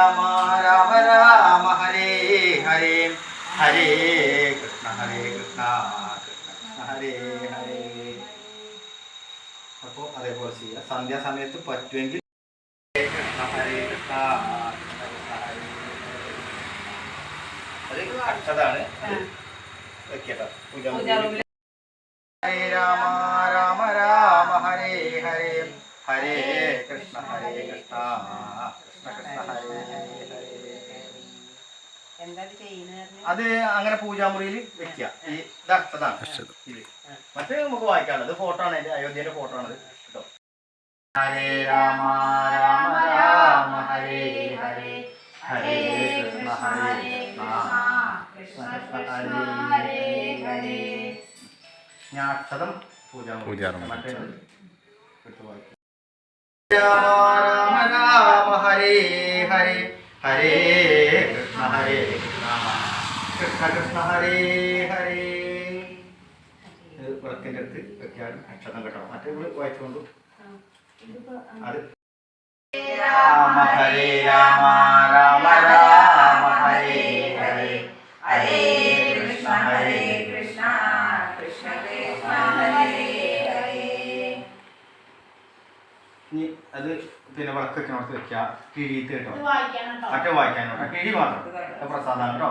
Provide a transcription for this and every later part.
രാമ രാമ രാമ ഹരേ ഹരേ ഹരേ കൃഷ്ണ ഹരേ കൃഷ്ണ കൃഷ്ണ ഹരേ ഹരേ അപ്പോൾ അതേപോലെ ചെയ്യുക. സന്ധ്യാസമയത്ത് പറ്റുമെങ്കിൽ ഹരേ കൃഷ്ണ ഹരേ കൃഷ്ണ. അത് അക്ഷതാണ് വെക്കട്ടോ. പൂജ ഹരേ രാമ രാമ രാമ ഹരേ ഹരേ. ഹരേ കൃഷ്ണ ഹരേ കൃഷ്ണ. അത് അങ്ങനെ പൂജാമുറിയിൽ വെക്കുക. ഈ ഇത് അക്ഷതാണ് ഇത്. മറ്റേ നമുക്ക് വായിക്കാനുള്ളത്. ഫോട്ടോ ആണ്. അതിന്റെ അയോധ്യയുടെ ഫോട്ടോ ആണ് കേട്ടോ. ഹരേ രാമ രാമ രാമ ഹരേ ഹരേ. ഹരേ കൃഷ്ണ ഹരേ ഹരേ അക്ഷതം പൂജാമുറി. പൂജാമുറി. മറ്റേത് എടുത്ത് വായിക്കാം. രാമ രാമ രാമ ഹരേ ഹരേ. ഹരേ കൃഷ്ണ ഹരേ കൃഷ്ണ കൃഷ്ണ ഹരേ. ഹരേ വിളക്കിന്റെ അടുത്ത് വെക്കാനും അക്ഷതം കെട്ടണം. മറ്റേ ഇവിടെ വായിച്ചുകൊണ്ടു. അത് രാമ ഹരേ രാമ രാമ രാമ ഹരേ ഹരേ ഹരേ കൃഷ്ണ ഹരേ കൃഷ്ണ കൃഷ്ണ കൃഷ്ണ ഹരേ ഹരേ ഇനി അത് പിന്നെ വിളക്കൊക്കെ വെക്കണോടത്ത് വെക്കുക. കിഴിയിട്ട് കേട്ടോ. മറ്റേ വായിക്കാനോട്ടോ. കിഴി മാത്രം. ഇത് കേട്ടോ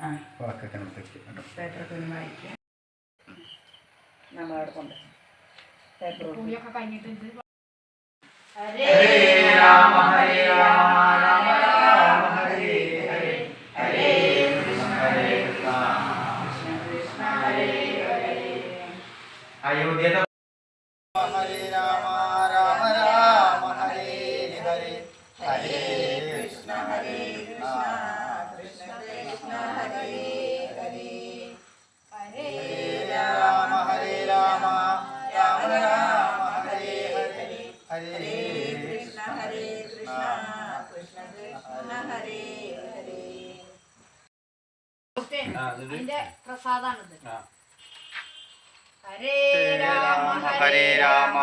ആ വിളക്കൊക്കെ നമുക്ക് വെക്കാം കേട്ടോ നമ്മളവിടെ കൊണ്ട് പേപ്പർ ഹരേ രാമ ഹരേ രാമ രാമ രാമ ഹരേ ഹരേ ഹരേ കൃഷ്ണ ഹരേ കൃഷ്ണ കൃഷ്ണ കൃഷ്ണ ഹരേ ഹരേ അയോധ്യ അതിന്റെ പ്രസാദാണിത് ഹരേ രാമ ഹരേ രാമ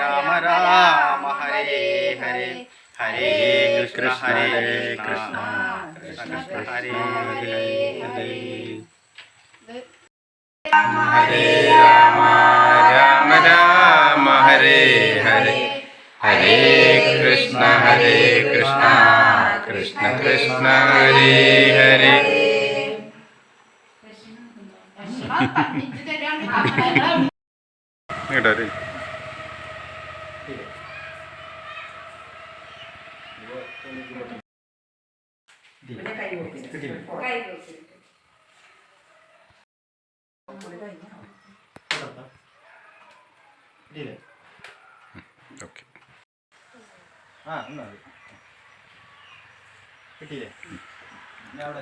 രാമ രാമ ഹരേ ഹരേ ഹരേ കൃഷ്ണ ഹരേ കൃഷ്ണ കൃഷ്ണ കൃഷ്ണ ഹരേ ഹരേ ഹരേ രാമ രാമ രാമ ഹരേ ഹരേ ഹരേ കൃഷ്ണ ഹരേ കൃഷ്ണ കൃഷ്ണ കൃഷ്ണ ഹരേ ഓക്കെ. ആ എന്നാ. കിട്ടിയില്ലേ? ഞാൻ അവിടെ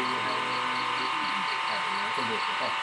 这就是啊